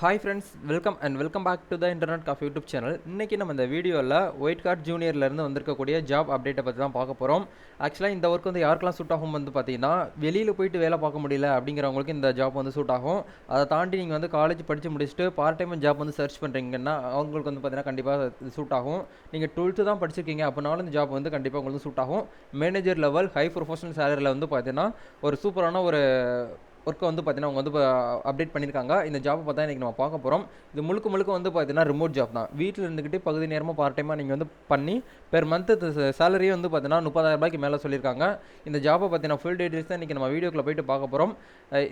Hi friends welcome and welcome back to the internet coffee YouTube channel இன்றைக்கி நம்ம இந்த வீடியோவில் ஒயிட் கார்ட் ஜூனியர்லேருந்து வந்திருக்கக்கூடிய ஜாப் அப்டேட்டை பற்றி தான் பார்க்க போகிறோம் ஆக்சுவலாக இந்த ஒர்க் வந்து யாருக்கெல்லாம் சூட் ஆகும் வந்து பார்த்தீங்கன்னா வெளியில் போயிட்டு வேலை பார்க்க முடியல அப்படிங்கிறவங்களுக்கு இந்த ஜாப் வந்து சூட் ஆகும். அதை தாண்டி நீங்கள் வந்து காலேஜ் படித்து முடிச்சுட்டு பார்ட் டைம் ஜாப் வந்து சர்ச் பண்ணுறீங்கன்னா அவங்களுக்கு வந்து பார்த்தீங்கன்னா கண்டிப்பாக சூட் ஆகும். நீங்கள் டுவெல்த்து தான் படிச்சிருக்கீங்க அப்படினாலும் இந்த ஜாப் வந்து கண்டிப்பாக உங்களுக்கு சூட் ஆகும். மேனேஜர் லெவல் ஹை ப்ரொஃபஷனல் சேலரியில் வந்து பார்த்தீங்கன்னா ஒரு சூப்பரான ஒரு ஒர்க்கை வந்து பார்த்தீங்கன்னா அவங்க வந்து அப்டேட் பண்ணியிருக்காங்க. இந்த ஜாப்பை பார்த்தா இன்றைக்கி நம்ம பார்க்க போகிறோம் இது முழுக்க முழுக்க வந்து பார்த்தீங்கன்னா ரிமோட் ஜாப் தான். வீட்டில் இருந்துக்கிட்டு பகுதி நேரமாக பார்ட் டைமாக நீங்கள் வந்து பண்ணி பெர் மந்த்து சேலரியே வந்து பார்த்தீங்கன்னா முப்பதாயிரம் ரூபாய்க்கு மேலே சொல்லியிருக்காங்க. இந்த ஜாப்பை பார்த்தீங்கன்னா ஃபுல் டீட்டெயில்ஸ் தான் இன்றைக்கி நம்ம வீடியோக்குள்ளே போயிட்டு பார்க்க போகிறோம்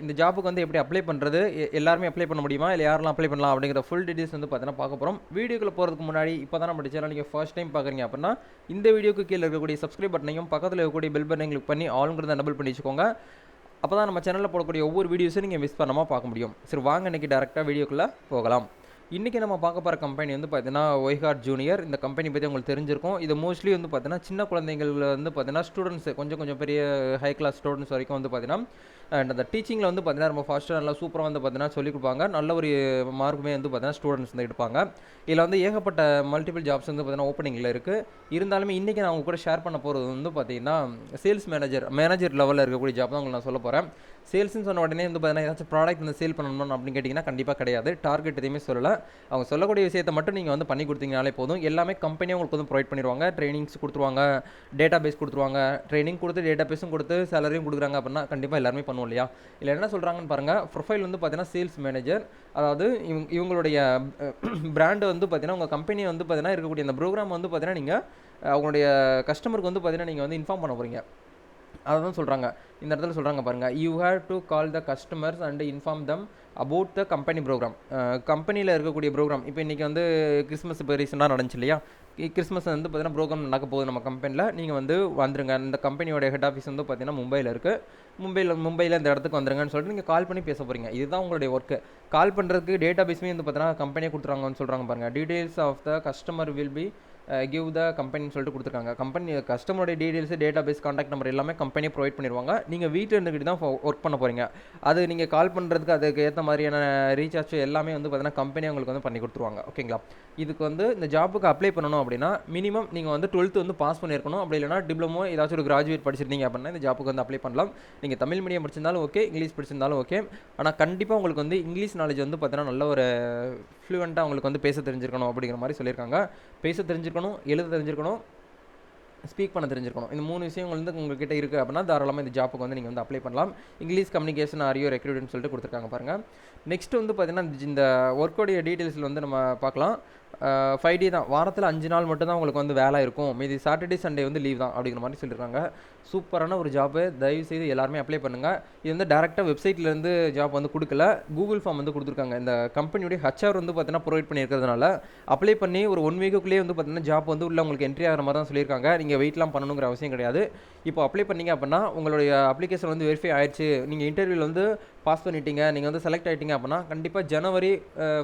இந்த ஜாப்புக்கு வந்து எப்படி அப்ளை பண்ணுறது எல்லாருமே அப்ளை பண்ண முடியுமா? இல்லை யாரெல்லாம் அப்ளை பண்ணலாம்? அப்படிங்கிற ஃபுல் டீட்டெயில்ஸ் வந்து பார்த்தீங்கன்னா பார்க்க போகிறோம் வீடியோக்குள்ள போகிறதுக்கு முன்னாடி இப்போ தான் நம்ம சேனல் நீங்கள் ஃபர்ஸ்ட் டைம் பார்க்குறீங்க அப்படின்னா இந்த வீடியோக்கு கீழே இருக்கக்கூடிய சப்ஸ்கிரைப் பட்டனையும் பக்கத்தில் இருக்கக்கூடிய பெல் பட்டனையும் கிளிக் பண்ணி ஆளுங்கிறத டபுள் பண்ணி வச்சுக்கோங்க. அப்போ தான் நம்ம சேனலில் போடக்கூடிய ஒவ்வொரு வீடியோஸும் நீங்கள் மிஸ் பண்ணாமல் பார்க்க முடியும். சரி வாங்க இன்றைக்கி டேரெக்டாக வீடியோக்குள்ளே போகலாம். இன்றைக்கி நம்ம பார்க்க போகிற கம்பெனி வந்து பார்த்தீங்கன்னா ஒய்ஹார்ட் ஜூனியர் இந்த கம்பெனி பற்றி உங்களுக்கு தெரிஞ்சிருக்கும். இது மோஸ்ட்லி வந்து பார்த்தீங்கன்னா சின்ன குழந்தைகள் வந்து பார்த்தீங்கன்னா ஸ்டூடெண்ட்ஸ் கொஞ்சம் கொஞ்சம் பெரிய ஹை கிளாஸ் ஸ்டூடெண்ட்ஸ் வரைக்கும் வந்து பார்த்தீங்கன்னா அண்ட் அந்த டீச்சிங்கில் வந்து பார்த்தீங்கன்னா ரொம்ப ஃபாஸ்ட்டாக நல்லா சூப்பராக வந்து பார்த்தீங்கன்னா சொல்லிக் கொடுப்பாங்க. நல்ல ஒரு மார்க்குமே வந்து பார்த்தீங்கன்னா ஸ்டூடெண்ட்ஸ் வந்து எடுப்பாங்க. இதில் வந்து ஏகப்பட்ட மல்டிபிள் ஜாப்ஸ் வந்து பார்த்தீங்கன்னா ஓப்பனிங்கில் இருக்குது இருந்தாலுமே இன்றைக்கி நான் உங்கள் கூட ஷேர் பண்ண போகிறது வந்து பார்த்தீங்கன்னா சேல்ஸ் மேனேஜர் மேனேஜர் லெவலில் இருக்கக்கூடிய ஜாப் தான் உங்களுக்கு நான் சொல்ல போகிறேன் சேல்ஸ்னு சொன்ன உடனே வந்து பார்த்தீங்கன்னா ஏதாச்சும் ப்ராடக்ட் வந்து சேல் பண்ணணும் அப்படின்னு கேட்டிங்கன்னா கண்டிப்பாக கிடையாது. டார்கெட் எதையுமே சொல்லலை. அவங்க சொல்லக்கூடிய விஷயத்தை மட்டும் நீங்கள் வந்து பண்ணி கொடுத்தீங்கனாலே போதும். எல்லாமே கம்பெனியும் உங்களுக்கு வந்து ப்ரொவைட் பண்ணிடுவாங்க. ட்ரைனிங்ஸ் கொடுத்துருவாங்க. டேட்டா பேஸ் கொடுத்துருவாங்க. ட்ரைனிங் கொடுத்து டேட்டா பேஸும் கொடுத்து சேலரியும் கொடுக்குறாங்க அப்படின்னா கண்டிப்பாக எல்லாருமே பண்ணணும் இல்லையா? இல்லை என்ன சொல்கிறாங்கன்னு பாருங்கள் ப்ரொஃபைல் வந்து பார்த்தீங்கன்னா சேல்ஸ் மேனேஜர் அதாவது இவங்க இவங்களுடைய பிராண்டு வந்து பார்த்தீங்கன்னா உங்கள் கம்பெனி வந்து பார்த்தீங்கன்னா இருக்கக்கூடிய அந்த ப்ரோக்ராம் வந்து பார்த்தீங்கன்னா நீங்கள் அவங்களுடைய கஸ்டமருக்கு வந்து பார்த்தீங்கன்னா நீங்கள் வந்து இன்ஃபார்ம் பண்ண போகிறீங்க அதை தான் சொல்கிறாங்க இந்த இடத்துல சொல்கிறாங்க பாருங்கள் you have to call the customers and inform them about the company program கம்பெனியில் இருக்கக்கூடிய ப்ரோக்ராம் இப்போ இன்றைக்கி வந்து கிறிஸ்மஸ் இப்போ ரீசெண்டாக நடந்துச்சு இல்லையா? கிறிஸ்மஸ் வந்து பார்த்தீங்கன்னா ப்ரோக்ராம் நடக்க போகுது நம்ம கம்பெனியில் நீங்கள் வந்து வந்துருங்க. இந்த கம்பெனியோட ஹெட் ஆஃபீஸ் வந்து பார்த்தீங்கன்னா மும்பையில் இருக்குது மும்பையில் மும்பையில் இந்த இடத்துக்கு வந்துருங்கன்னு சொல்லிட்டு நீங்கள் கால் பண்ணி பேச போகிறீங்க இதுதான் உங்களுடைய ஒர்க்கு கால் பண்ணுறதுக்கு டேட்டா பேஸுமே வந்து பார்த்தீங்கன்னா கம்பெனியை கொடுத்துறாங்கன்னு சொல்கிறாங்க பாருங்கள் details of the customer will be give the கம்பெனின்னு சொல்லிட்டு கொடுத்துருக்காங்க. கம்பெனி கஸ்டமரோட details data base contact number எல்லாமே கம்பெனி ப்ரொவைட் பண்ணிடுவாங்க. நீங்கள் வீட்டில் இருந்துக்கிட்டு தான் ஒர்க் பண்ண போகிறீங்க அது நீங்கள் கால் பண்ணுறதுக்கு அதுக்கு ஏற்ற மாதிரியான ரீசார்ஜ் எல்லாமே வந்து பார்த்தீங்கன்னா கம்பெனி உங்களுக்கு வந்து பண்ணி கொடுத்துருவாங்க. ஓகேங்களா இதுக்கு வந்து இந்த ஜாப்புக்கு அப்ளை பண்ணணும் அப்படின்னா மினிமம் நீங்கள் வந்து டுவெல்த்து வந்து பாஸ் பண்ணியிருக்கணும். அப்படி இல்லைனா டிப்ளமோ ஏதாச்சும் ஒரு கிராஜுவேட் படிச்சிருந்தீங்க அப்படின்னா இந்த ஜாப்புக்கு வந்து அப்ளை பண்ணலாம். நீங்கள் தமிழ் மீடியம் படிச்சிருந்தாலும் ஓகே இங்கிலீஷ் படிச்சிருந்தாலும் ஓகே ஆனால் கண்டிப்பாக உங்களுக்கு வந்து இங்கிலீஷ் நாலேஜ் வந்து பார்த்தீங்கன்னா நல்ல ஒரு ஃப்ளூவெண்ட்டாக அவங்களுக்கு வந்து பேச தெரிஞ்சிருக்கணும் அப்படிங்கிற மாதிரி சொல்லியிருக்காங்க. பேச தெரிஞ்சிருக்கணும் எழுத தெரிஞ்சிருக்கணும் ஸ்பீக் பண்ண தெரிஞ்சிருக்கணும். இந்த மூணு விஷயங்கள் வந்து உங்கள்கிட்ட இருக்குது அப்படின்னா தாராளமாக இந்த ஜாப்புக்கு வந்து நீங்கள் வந்து அப்ளை பண்ணலாம். இங்கிலீஷ் கம்யூனிகேஷன் ஆரியோ ரெக்ரூட்னு சொல்லிட்டு கொடுத்துருக்காங்க பாருங்கள் நெக்ஸ்ட் வந்து பார்த்தீங்கன்னா இந்த ஒர்க்கோடைய டீட்டெயில்ஸில் வந்து நம்ம பார்க்கலாம். ஃபைவ் டே தான். வாரத்தில் அஞ்சு நாள் மட்டும்தான் உங்களுக்கு வந்து வேலை இருக்கும். மீதி சாட்டர்டே சண்டே வந்து லீவ் தான் அப்படிங்கிற மாதிரி சொல்லியிருக்காங்க. சூப்பரான ஒரு ஜாப்பு தயவு செய்து எல்லாருமே அப்ளை பண்ணுங்கள் இது வந்து டேரெக்டாக வெப்சைட்லேருந்து ஜாப் வந்து கொடுக்கல. கூகுள் ஃபார்ம் வந்து கொடுத்துருக்காங்க. இந்த கம்பெனியுடைய ஹச்ஆர் வந்து பார்த்தீங்கன்னா ப்ரொவைட் பண்ணியிருக்கிறதுனால அப்ளை பண்ணி ஒரு ஒன் வீக்குள்ளேயே வந்து பார்த்தீங்கன்னா ஜாப் வந்து உள்ள உங்களுக்கு என்ட்ரி ஆகிற மாதிரி தான் சொல்லியிருக்காங்க. நீங்கள் வெயிட்லாம் பண்ணணுங்கிற அவசியம் கிடையாது. இப்போ அப்ளை பண்ணீங்க அப்படின்னா உங்களுடைய அப்ளிகேஷன் வந்து வெரிஃபை ஆயிடுச்சு. நீங்கள் இன்டர்வியூவில் வந்து பாஸ் பண்ணிட்டீங்க. நீங்கள் வந்து செலக்ட் ஆகிட்டீங்க அப்படின்னா கண்டிப்பாக ஜனவரி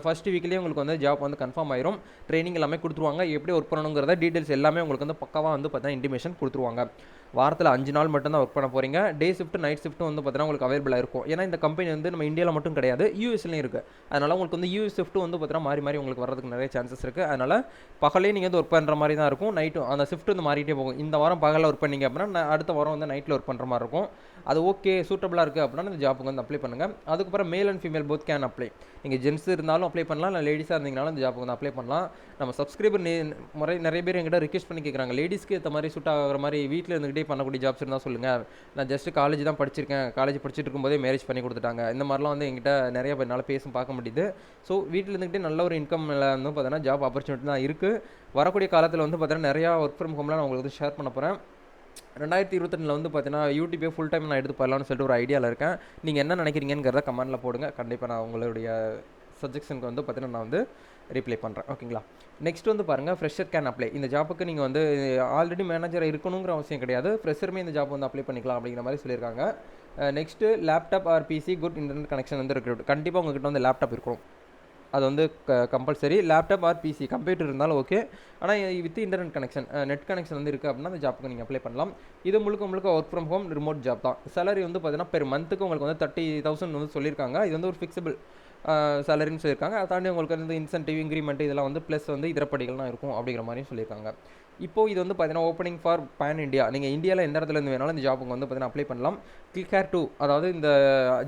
ஃபஸ்ட் வீக்லேயே உங்களுக்கு வந்து ஜாப் வந்து கன்ஃபார்ம் ஆயிரும். ட்ரைனிங் எல்லாமே கொடுத்துருவாங்க. எப்படி ஒர்க் பண்ணணுங்கிறத டீட்டெயில்ஸ் எல்லாமே உங்களுக்கு வந்து பக்காவாக வந்து பார்த்தீங்கன்னா இன்டிமேஷன் கொடுத்துருவாங்க. வாரத்தில் அஞ்சு நாள் மட்டும் தான் ஒர்க் பண்ண போகிறீங்க டே ஷிஃப்ட் நைட் ஷிஃப்ட்டும் வந்து பார்த்தீங்கன்னா உங்களுக்கு அவைலபிளாக இருக்கும். ஏன்னா இந்த கம்பெனி வந்து நம்ம இந்தியாவில் மட்டும் கிடையாது யூஎஸ்லையும் இருக்குது அதனால் உங்களுக்கு வந்து யூஎஸ் ஷிஃப்ட்டும் வந்து பார்த்தீங்கன்னா மாறி மாறி உங்களுக்கு வரதுக்கு நிறைய சான்சஸ் இருக்குது அதனால் பகலே நீங்கள் வந்து ஒர்க் பண்ணுற மாதிரி தான் இருக்கும். நைட்டும் அந்த ஷிஃப்ட் வந்து மாறிட்டே போகும். இந்த வாரம் பகலில் ஒர்க் பண்ணீங்க அப்படின்னா அடுத்த வாரம் வந்து நைட்டில் ஒர்க் பண்ணுற மாதிரி இருக்கும். அது ஓகே சூட்டபுளாக இருக்குது அப்படின்னா இந்த ஜாப்புக்கு வந்து அப்ளை பண்ணுங்கள் அதுக்கப்புறம் male and female both can apply நீங்கள் ஜென்ஸ் இருந்தாலும் அப்ளை பண்ணலாம் இல்லை லேடிஸாக இருந்தீங்கனாலும் இந்த ஜாப்புக்கு வந்து அப்ளை பண்ணலாம். நம்ம சப்ஸ்கிரைபர் முறை நிறைய பேர் எங்கிட்ட ரிக்வெஸ்ட் பண்ணி கேட்குறாங்க லேடிஸ்க்கு ஏற்ற மாதிரி சூட் ஆகிற மாதிரி வீட்டில் இருந்துக்கிட்டே பண்ணக்கூடிய ஜாப்ஸ் இருந்தால் சொல்லுங்கள் நான் ஜஸ்ட் காலேஜ் தான் படிச்சிருக்கேன். காலேஜ் படிச்சுட்டு இருக்கும்போதே மேரேஜ் பண்ணி கொடுத்துட்டாங்க. இந்த மாதிரிலாம் வந்து எங்கிட்ட நிறைய என்னால் பேசும் பார்க்க முடியுது. ஸோ வீட்டில் இருந்துகிட்டே நல்ல ஒரு இன்கம் வந்து பார்த்தீங்கன்னா ஜாப் ஆப்பர்ச்சுனிட்டி தான் இருக்குது வரக்கூடிய காலத்தில் வந்து பார்த்தீங்கன்னா நிறையா ஒர்க் ஃப்ரம் ஹோம்லாம் நான் உங்களுக்கு ஷேர் பண்ண போகிறேன் ரெண்டாயிரத்தி இருபத்தெண்டில் வந்து பார்த்தீங்கன்னா யூடியூபே ஃபுல் டைம் நான் எடுத்து போடலாம்னு சொல்லிட்டு ஒரு ஐடியாவில் இருக்கேன். நீங்கள் என்ன நினைக்கிறீங்கிறத கமெண்ட்டில் போடுங்க. கண்டிப்பாக நான் உங்களுடைய சஜெக்ஷனுக்கு வந்து பார்த்தீங்கன்னா நான் வந்து ரிப்ளை பண்ணுறேன் ஓகேங்களா நெக்ஸ்ட் வந்து பாருங்கள் ஃப்ரெஷர் கேன் அப்ளை இந்த ஜாப்புக்கு நீங்கள் வந்து ஆல்ரெடி மேனேஜராக இருக்கணுங்கிற அவசியம் கிடையாது. ஃப்ரெஷருமே இந்த ஜாப் வந்து அப்ளை பண்ணிக்கலாம் அப்படிங்கிற மாதிரி சொல்லியிருக்காங்க. Next laptop or PC good internet connection வந்து இருக்கு. கண்டிப்பாக உங்ககிட்ட வந்து லேப்டாப் இருக்கும் அது வந்து க compulsory laptop or PC computer இருந்தாலும் ஓகே ஆனால் with internet connection net connection வந்து இருக்குது அப்படின்னா அந்த ஜாப்புக்கு நீங்கள் அப்ளை பண்ணலாம். இது முழுக்க முழுக்க work from home remote job தான். சேலரி வந்து பார்த்தீங்கன்னா பெர் மந்த்துக்கு உங்களுக்கு வந்து தேர்ட்டி தௌசண்ட் வந்து சொல்லியிருக்காங்க. இது வந்து ஒரு ஃபிக்ஸபிள் சேலரின்னு சொல்லியிருக்காங்க. அதை தாண்டி உங்களுக்கு வந்து இன்சென்டிவ் இன்க்ரிமெண்ட் இதெல்லாம் வந்து ப்ளஸ் வந்து இதர படிகள்லாம் இருக்கும் அப்படிங்கிற மாதிரியும் சொல்லியிருக்காங்க. இப்போது இது வந்து பார்த்தீங்கன்னா ஓப்பனிங் ஃபார் பேன் இந்தியா நீங்கள் இந்தியாவில் எந்த இடத்துல இருந்து வேணாலும் இந்த ஜாப்புக்கு வந்து பார்த்தீங்கன்னா அப்ளை பண்ணலாம். கிளிக் ஹேர் டூ அதாவது இந்த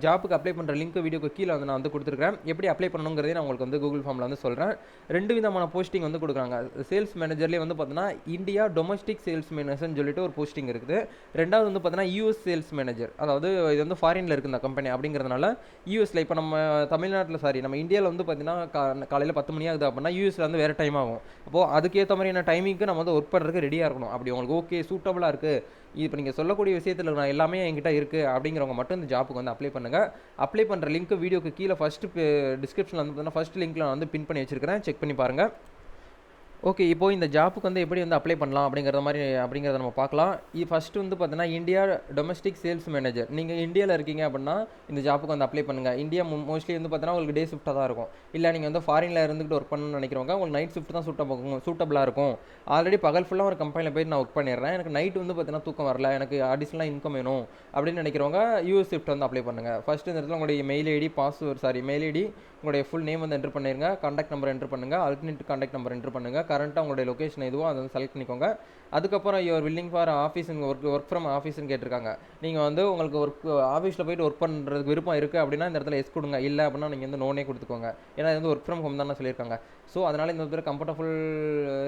ஜாப்புக்கு அப்ளை பண்ணுற லிங்க் வீடியோக்கு கீழே வந்து நான் வந்து கொடுத்துருக்கேன் எப்படி அப்ளை பண்ணணுங்கிறதே நான் உங்களுக்கு வந்து கூகுள் ஃபார்மில் வந்து சொல்கிறேன் ரெண்டு விதமான போஸ்டிங் வந்து கொடுக்குறாங்க. சேல்ஸ் மேனேஜர்லேயே வந்து பார்த்தீங்கன்னா இந்தியா டொமஸ்டிக் சேல்ஸ் மேனேஜர்னு சொல்லிட்டு ஒரு போஸ்டிங் இருக்குது. ரெண்டாவது வந்து பார்த்தீங்கன்னா யூஎஸ் சேல்ஸ் மேனேஜர் அதாவது இது வந்து ஃபாரினில் இருக்குது இந்த கம்பெனி அப்படிங்கிறதுனால யூஎஸில் இப்போ நம்ம தமிழ்நாட்டில் சாரி நம்ம இந்தியாவில் வந்து பார்த்தீங்கன்னா காலையில் பத்து மணி ஆகுது அப்படின்னா யூஎஸில் வந்து வேறு டைம் ஆகும். அப்போது அதுக்கேற்ற மாதிரியான டைமிங்க்கு நம்ம வந்து ஒர்க் பண்ணுறதுக்கு ரெடியாக இருக்கணும். அப்படி உங்களுக்கு ஓகே சூட்டபுளாக இருக்குது இப்போ நீங்கள் சொல்லக்கூடிய விஷயத்தில் நான் எல்லாமே என்கிட்ட இருக்குது அப்படிங்கிறவங்க மட்டும் இந்த ஜாப்புக்கு வந்து அப்ளை பண்ணுங்கள் அப்ளை பண்ணுற லிங்க் வீடியோக்கு கீழே ஃபஸ்ட்டு டிஸ்கிரிப்ஷனில் வந்து பார்த்தீங்கன்னா ஃபஸ்ட் லிங்க்கில் நான் வந்து பின் பண்ணி வச்சிருக்கிறேன். செக் பண்ணி பாருங்கள் ஓகே இப்போ இந்த ஜாப்புக்கு வந்து எப்படி வந்து அப்ளை பண்ணலாம் அப்படிங்கிற மாதிரி அப்படிங்கிறத நம்ம பார்க்கலாம். இது ஃபஸ்ட்டு வந்து பார்த்தீங்கன்னா இந்தியா டொமஸ்டிக் சேல்ஸ் மேனேஜர் நீங்கள் இந்தியாவில் இருக்கீங்க அப்படின்னா இந்த ஜாப்புக்கு வந்து அப்ளை பண்ணுங்கள் இந்தியா மோஸ்ட்லி வந்து பார்த்தீங்கன்னா உங்களுக்கு டே ஷிஃப்ட்டாக தான் இருக்கும். இல்லை நீங்கள் வந்து ஃபாரினில் இருந்துகிட்டு ஒர்க் பண்ணணும்னு நினைக்கிறவங்க உங்களுக்கு நைட் ஷிஃப்ட் தான் சூட்டபுள் சூட்டபுளாக இருக்கும். ஆல்ரெடி பகல் ஃபுல்லாக ஒரு கம்பெனியில் போயிட்டு நான் ஒர்க் பண்ணிடுறேன். எனக்கு நைட் வந்து பார்த்தீங்கன்னா தூக்கம் வரல. எனக்கு அடிஷ்னலாக இன்கம் வேணும் அப்படின்னு நினைக்கிறவங்க யூஎஸ் ஷிஃப்ட் வந்து அப்ளை பண்ணுங்கள் ஃபஸ்ட்டு இந்த இடத்துல உங்களுடைய mail ID password sorry mail ID உங்களுடைய ஃபுல் நேம் வந்து என்ட்ரு பண்ணிடுங்க கான்டாக்ட் நம்பர் என்ட்ரு பண்ணுங்கள் அல்டர்னேட் கான்டாக்ட் நம்பர் என்ட்ரு பண்ணுங்கள் கரண்ட்டாக உங்களுடைய லொக்கேஷன் எதுவோ அதை வந்து செலக்ட் பண்ணிக்கோங்க. அதுக்கப்புறம் யுவர் வில்லிங் ஃபார் ஆஃபீஸுங்க ஒர்க் ஒர்க் ஃப்ரம் ஆஃபீஸ்னு கேட்டிருக்காங்க. நீங்கள் வந்து உங்களுக்கு ஒர்க் ஆஃபீஸில் போயிட்டு ஒர்க் பண்ணுறதுக்கு விருப்பம் இருக்குது அப்படின்னா இந்த இடத்துல எஸ் கொடுங்க. இல்லை அப்படின்னா நீங்கள் வந்து நோனே கொடுத்துக்கோங்க. ஏன்னா இது வந்து ஒர்க் ஃப்ரம் ஹோம் தானே சொல்லியிருக்காங்க. ஸோ அதனால் இந்த பேர் கம்ஃபர்டபுள்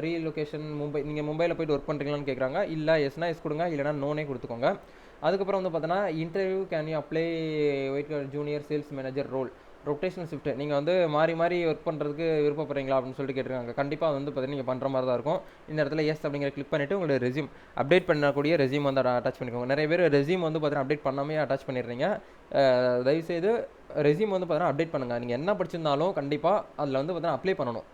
ரீலொகேஷன் மும்பை நீங்கள் மும்பையில் போயிட்டு ஒர்க் பண்ணுறீங்களான்னு கேட்குறாங்க. இல்லை எஸ்னா எஸ் கொடுங்க. இல்லைனா நோனே கொடுத்துக்கோங்க. அதுக்கப்புறம் வந்து பார்த்தோன்னா interview can you apply white junior sales manager role rotational shift. நீங்கள் வந்து மாறி மாறி ஒர்க் பண்ணுறதுக்கு விருப்பப்படுறீங்களா அப்படின்னு சொல்லிட்டு கேட்டிருக்காங்க. கண்டிப்பாக வந்து பார்த்தீங்கன்னா நீங்கள் பண்ணுற மாதிரி தான் இருக்கும். இந்த இடத்துல எஸ் அப்படிங்கிற கிளிக் பண்ணிவிட்டு உங்களுடைய ரெசியூம் அப்டேட் பண்ணக்கூடிய ரெசியூம் வந்து அட்டாச் பண்ணிக்கோங்க. நிறைய பேர் ரெசியூம் வந்து பார்த்தீங்கன்னா அப்டேட் பண்ணாமே அட்டாச் பண்ணிடுறீங்க. தயவுசெய்து ரெசியூம் வந்து பார்த்தீங்கன்னா அப்டேட் பண்ணுங்கள் நீங்கள் என்ன படிச்சிருந்தாலும் கண்டிப்பாக அதில் வந்து பார்த்தீங்கன்னா அப்ளை பண்ணணும்.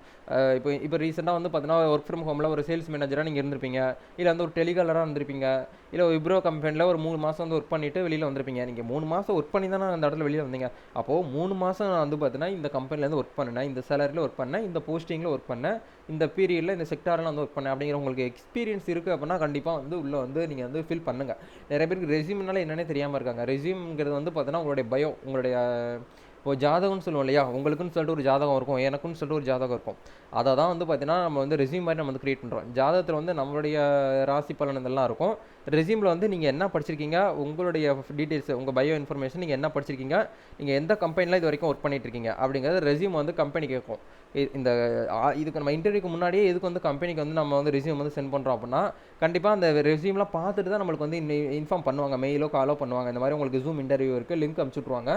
இப்போ இப்போ ரீசெண்டாக வந்து பார்த்தீங்கன்னா ஒர்க் ஃப்ரம் ஹோமில் ஒரு சேல்ஸ் மேனேஜராக நீங்கள் இருந்திருப்பீங்க. இல்லை வந்து ஒரு டெலிகாலராக இருந்திருப்பீங்க. இல்லை ஒரு விப்ரோ கம்பெனியில் ஒரு மூணு மாதம் வந்து ஒர்க் பண்ணிவிட்டு வெளியில் வந்திருப்பீங்க. நீங்கள் மூணு மாதம் ஒர்க் பண்ணி தானே அந்த இடத்துல வெளியில் வந்தீங்க. அப்போது மூணு மாதம் நான் வந்து பார்த்தீங்கன்னா இந்த கம்பெனிலேருந்து ஒர்க் பண்ணினேன் இந்த சேலரியில் ஒர்க் பண்ணேன். இந்த போஸ்டிங்கில் ஒர்க் பண்ணேன். இந்த பீரியடில் இந்த செக்டாரில் வந்து ஒர்க் பண்ணேன். அப்படிங்கிற உங்களுக்கு எக்ஸ்பீரியன்ஸ் இருக்குது அப்படின்னா கண்டிப்பாக வந்து உள்ளே வந்து நீங்கள் வந்து ஃபில் பண்ணுங்கள் நிறைய பேருக்கு ரெசியூம்னால என்னென்னே தெரியாமல் இருக்காங்க. ரெசியூம்ங்கிறது வந்து பார்த்தீங்கன்னா உங்களுடைய பயோ உங்களுடைய இப்போ ஜாதகம்னு சொல்லுவோம் இல்லையா? உங்களுக்குன்னு சொல்லிட்டு ஒரு ஜாதகம் இருக்கும் எனக்குன்னு சொல்லிட்டு ஒரு ஜாதகம் இருக்கும். அதை தான் வந்து பார்த்தீங்கன்னா நம்ம வந்து ரெசியூம் மாதிரி நம்ம வந்து க்ரியேட் பண்ணுறோம் ஜாதகத்தில் வந்து நம்மளுடைய ராசி பலன் இதெல்லாம் இருக்கும். ரெசியூமில் வந்து நீங்கள் என்ன படிச்சிருக்கீங்க? உங்களுடைய டீட்டெயில்ஸ் உங்கள் பயோ இன்ஃபர்மேஷன் நீங்கள் என்ன படிச்சிருக்கீங்க? நீங்கள் எந்த கம்பெனியில் இது வரைக்கும் ஒர்க் பண்ணிட்டு இருக்கீங்க? அப்படிங்கிறது ரெசியூம் வந்து கம்பெனி கேட்கும். இந்த இதுக்கு நம்ம இன்டர்வியூக்கு முன்னாடியே எதுக்கு வந்து கம்பெனிக்கு வந்து நம்ம வந்து ரெசியூம் வந்து சென்ட் பண்ணுறோம் அப்படின்னா கண்டிப்பாக அந்த ரெசியூம்லாம் பார்த்துட்டு தான் நம்மளுக்கு வந்து இன்ஃபார்ம் பண்ணுவாங்க. மெயிலோ காலோ பண்ணுவாங்க. இந்த மாதிரி உங்களுக்கு ஜூம் இன்டர்வியூ இருக்குது லிங்க் அனுப்பிச்சுட்ருவாங்க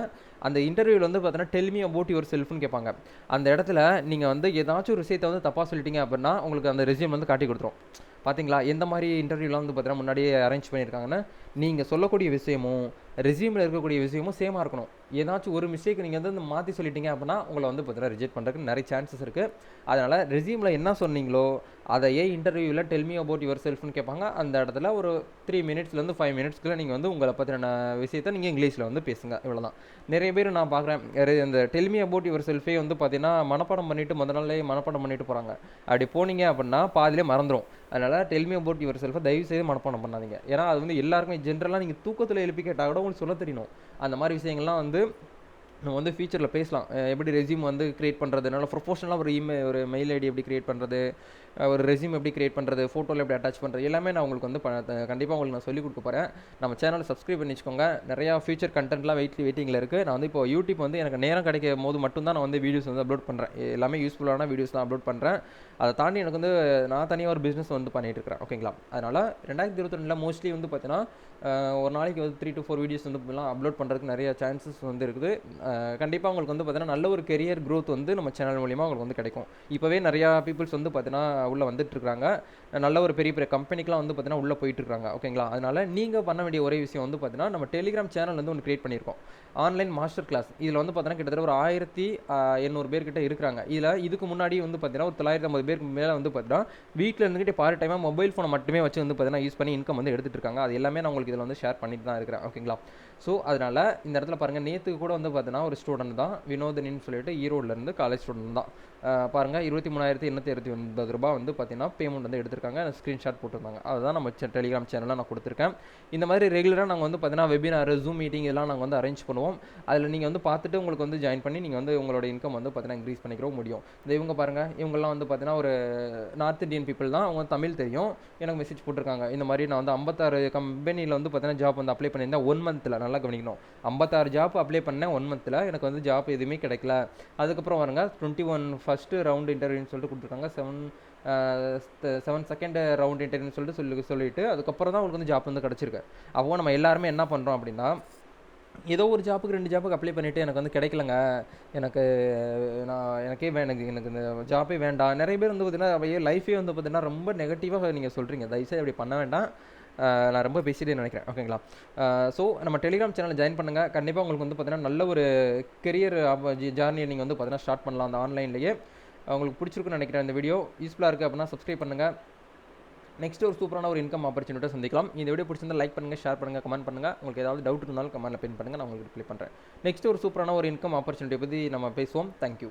அந்த இன்டர்வியூவில் வந்து பார்த்தீங்கன்னா டெல்மி அபோட் யுவர் செல்ஃப்னு கேட்பாங்க. அந்த இடத்துல நீங்கள் வந்து ஏதாச்சும் ஒரு விஷயத்தை வந்து தப்பாக சொல்லிட்டீங்க அப்படின்னா உங்களுக்கு அந்த ரெசியூம் வந்து காட்டி கொடுத்துரும். பார்த்தீங்களா எந்த மாதிரி இன்டர்வியூலாம் வந்து பார்த்தீங்கன்னா முன்னாடியே அரேஞ்ச் பண்ணியிருக்காங்கன்னா நீங்கள் சொல்லக்கூடிய விஷயமும் ரெசியூமில் இருக்கக்கூடிய விஷயமும் சேமாக இருக்கணும். ஏதாச்சும் ஒரு மிஸ்டேக் நீங்கள் வந்து மாற்றி சொல்லிட்டீங்க அப்படின்னா உங்களை வந்து பார்த்தீங்கன்னா ரிஜெக்ட் பண்ணுறதுக்கு நிறைய சான்சஸ் இருக்குது அதனால் ரெசியூமில் என்ன சொன்னீங்களோ அதை ஏன் இன்டர்வியூவில் டெல்மி அபவுட் யுவர் செல்ஃப்னு கேட்பாங்க. அந்த இடத்துல ஒரு த்ரீ மினிட்ஸ்லேருந்து ஃபைவ் மினிட்ஸ்க்குள்ளே நீங்கள் வந்து உங்களை பற்றின விஷயத்தை நீங்கள் இங்கிலீஷில் வந்து பேசுங்க. இவ்வளோதான் நிறைய பேர் நான் பார்க்குறேன் இந்த டெல்மி அபவுட் யுவர் செல்ஃபே வந்து பார்த்தீங்கன்னா மனப்பாடம் பண்ணிவிட்டு முத நாளே மனப்பாடம் பண்ணிட்டு போகிறாங்க அப்படி போனீங்க அப்படின்னா பாதிலே மறந்துடும் அதனால் டெல்மி அபவுட் யுவர் செல்ஃபை தயவு செய்து மனப்பாடம் பண்ணாதீங்க. ஏன்னா அது வந்து எல்லாருக்குமே ஜென்ரலாக நீங்கள் தூக்கத்தில் எழுப்பி கேட்டால் கூட உங்களுக்கு சொல்ல தெரியணும் அந்த மாதிரி விஷயங்கள்லாம் வந்து நம்ம வந்து ஃபியூச்சரில் பேசலாம். எப்படி ரெசியூம் வந்து க்ரியேட் பண்ணுறது நல்லா ப்ரொஃபஷனலாக ஒரு இமெயில் ஒரு மெயில் ஐடி எப்படி க்ரியேட் பண்ணுறது ஒரு ரெசியூம் எப்படி க்ரியேட் பண்ணுறது ஃபோட்டோவில் எப்படி அட்டாச் பண்ணுறது எல்லாமே நான் உங்களுக்கு வந்து கண்டிப்பாக உங்களுக்கு நான் சொல்லிக் கொடுக்க போகிறேன் நம்ம சேனலை சப்ஸ்கிரைப் பண்ணி வச்சுக்கோங்க நிறையா ஃபியூச்சர் கண்டென்ட்லாம் வெயிட் வெயிட்டிங்கில் இருக்குது நான் வந்து இப்போ யூடியூப் வந்து எனக்கு நேரம் கிடைக்கும் போது மட்டும்தான் நான் வந்து வீடியோஸ் வந்து அப்லோட் பண்ணுறேன் எல்லாமே யூஸ்ஃபுல்லான வீடியோஸ் தான் அப்லோட் பண்ணுறேன் அதை தாண்டி எனக்கு வந்து நான் தனியாக ஒரு பிஸ்னஸ் வந்து பண்ணிகிட்டு இருக்கிறேன். ஓகேங்களா அதனால் ரெண்டாயிரத்தி இருபத்தி ரெண்டில் மோஸ்ட்லி வந்து பார்த்தீங்கன்னா ஒரு நாளைக்கு வந்து த்ரீ டு ஃபோர் வீடியோஸ் வந்து அப்லோட் பண்ணுறதுக்கு நிறைய சான்சஸ் வந்து இருக்குது. கண்டிப்பாக உங்களுக்கு வந்து பார்த்தீங்கன்னா நல்ல ஒரு கெரியர் க்ரோத் வந்து நம்ம சேனல் மூலிமா உங்களுக்கு வந்து கிடைக்கும். இப்போவே நிறையா பீப்புள்ஸ் வந்து பார்த்தீங்கன்னா உள்ளே வந்துட்டுருக்காங்க நல்ல ஒரு பெரிய பெரிய கம்பெனிக்கெலாம் வந்து பார்த்தீங்கன்னா உள்ளே போயிட்டுருக்காங்க ஓகேங்களா? அதனால் நீங்கள் பண்ண வேண்டிய ஒரே விஷயம் வந்து பார்த்தீங்கன்னா நம்ம டெலிகிராம் சேனல் வந்து ஒன்று கிரியேட் பண்ணியிருக்கோம். ஆன்லைன் மாஸ்டர் கிளாஸ் இதில் வந்து பார்த்தீங்கன்னா கிட்டத்தட்ட ஒரு ஆயிரத்தி எண்ணூறு பேர்கிட்ட இருக்கிறாங்க. இதில் இதுக்கு முன்னாடி வந்து பார்த்தீங்கன்னா ஒரு தொள்ளாயிரத்தி ஐம்பது பேருக்கு மேலே வந்து பார்த்தீங்கன்னா வீட்டில் இருந்துகிட்டே பார்ட் டைமாக மொபைல் ஃபோனை மட்டுமே வச்சு வந்து பார்த்தீங்கன்னா யூஸ் பண்ணி இன்கம் வந்து எடுத்துகிட்டு இருக்காங்க அது எல்லாமே நான் உங்களுக்கு இதில் வந்து ஷேர் பண்ணிட்டு தான் இருக்கிறேன். ஓகேங்களா? ஸோ அதனால் இந்த இடத்துல பாருங்கள் நேற்று கூட வந்து பார்த்தீங்கன்னா ஒரு ஸ்டூடெண்ட் தான் வினோதனின்னு சொல்லிட்டு ஈரோடுலேருந்து காலேஜ் ஸ்டூடெண்ட் தான். பாருங்கள் இருபத்தி மூணாயிரத்தி எண்ணூற்றி இருபத்தி ஒன்பது ரூபாய் வந்து பார்த்தீங்கன்னா பேமெண்ட் வந்து எடுத்திருக்காங்க. ஸ்க்ரீன்ஷாட் போட்டிருந்தாங்க. அதுதான் நம்ம டெலிகிராம் சேனலில் நான் கொடுத்துருக்கேன். இந்த மாதிரி ரெகுலராக நாங்கள் வந்து பார்த்தீங்கன்னா வெபினார் ஜூம் மீட்டிங் இதெல்லாம் நாங்கள் வந்து அரேஞ்ச் பண்ணுவோம். அதில் நீங்கள் வந்து பார்த்துட்டு உங்களுக்கு வந்து ஜாயின் பண்ணி நீங்கள் வந்து உங்களோட இன்கம் வந்து பார்த்தீங்கன்னா இன்க்ரீஸ் பண்ணிக்கிறோம் முடியும். இந்த இவங்க பாருங்கள் இவங்கெல்லாம் வந்து பார்த்தீங்கன்னா ஒரு நார்த் இந்தியன் பீப்புள் தான். அவங்க தமிழ் தெரியும். எனக்கு மெசேஜ் போட்டிருக்காங்க. இந்த மாதிரி நான் வந்து ஐம்பத்தாறு கம்பெனியில் வந்து பார்த்தீங்கன்னா ஜாப் வந்து அப்ளை பண்ணியிருந்தேன் ஒன் மந்தில் நல்லா கவனிக்கணும். ஐம்பத்தாறு ஜாப் அப்ளை பண்ணேன் ஒன் மந்தில் எனக்கு வந்து ஜாப் எதுவுமே கிடைக்கல. அதுக்கப்புறம் வருங்க டுவெண்ட்டி ஒன் ஃபஸ்ட்டு ரவுண்ட் இன்டர்வியூன்னு சொல்லிட்டு கொடுத்துருக்காங்க. செவன் செவன் செகண்ட் ரவுண்ட் இன்டர்வியூன்னு சொல்லிட்டு சொல்லி சொல்லிட்டு அதுக்கப்புறம் தான் உங்களுக்கு வந்து ஜாப் வந்து கிடச்சிருக்கு. அப்போ நம்ம எல்லாருமே என்ன பண்ணுறோம் அப்படின்னா ஏதோ ஒரு ஜாப்புக்கு ரெண்டு ஜாப்புக்கு அப்ளை பண்ணிவிட்டு எனக்கு வந்து கிடைக்கலங்க. எனக்கு நான் எனக்கே வே எனக்கு எனக்கு இந்த ஜாப்பே வேண்டாம். நிறைய பேர் வந்து பார்த்தீங்கன்னா லைஃபே வந்து பார்த்தீங்கன்னா ரொம்ப நெகட்டிவாக நீங்கள் சொல்கிறீங்க தயவுசெய்து அப்படி பண்ண வேண்டாம். நான் ரொம்ப பேசிட்டே நினைக்கிறேன். ஓகேங்களா ஸோ நம்ம டெலிகிராம் சேனலை ஜாயின் பண்ணுங்கள் கண்டிப்பாக உங்களுக்கு வந்து பார்த்தீங்கன்னா நல்ல ஒரு கெரியர் ஜேர்னியை நீங்கள் வந்து பார்த்தீங்கன்னா ஸ்டார்ட் பண்ணலாம் அந்த ஆன்லைன்லேயே உங்களுக்கு பிடிச்சிருக்குன்னு நினைக்கிறேன் இந்த வீடியோ யூஸ்ஃபுல்லாக இருக்குது அப்படின்னா சப்ஸ்கிரைப் பண்ணுங்கள் நெக்ஸ்ட் ஒரு சூப்பரான ஒரு இன்கம் ஆப்பர்ச்சுனிட்டி சந்திக்கலாம். இந்த வீடியோ பிடிச்சிருந்தா லைக் பண்ணுங்கள் ஷேர் பண்ணுங்கள் கமெண்ட் பண்ணுங்கள் உங்களுக்கு ஏதாவது டவுட் இருந்தாலும் கமெண்ட்டில் பின் பண்ணுங்கள் நான் உங்களுக்கு ரிப்ளை பண்ணுறேன் நெக்ஸ்ட் ஒரு சூப்பரான ஒரு இன்கம் ஆப்பர்ச்சுனிட்டி பற்றி நம்ம பேசுவோம். தேங்க்யூ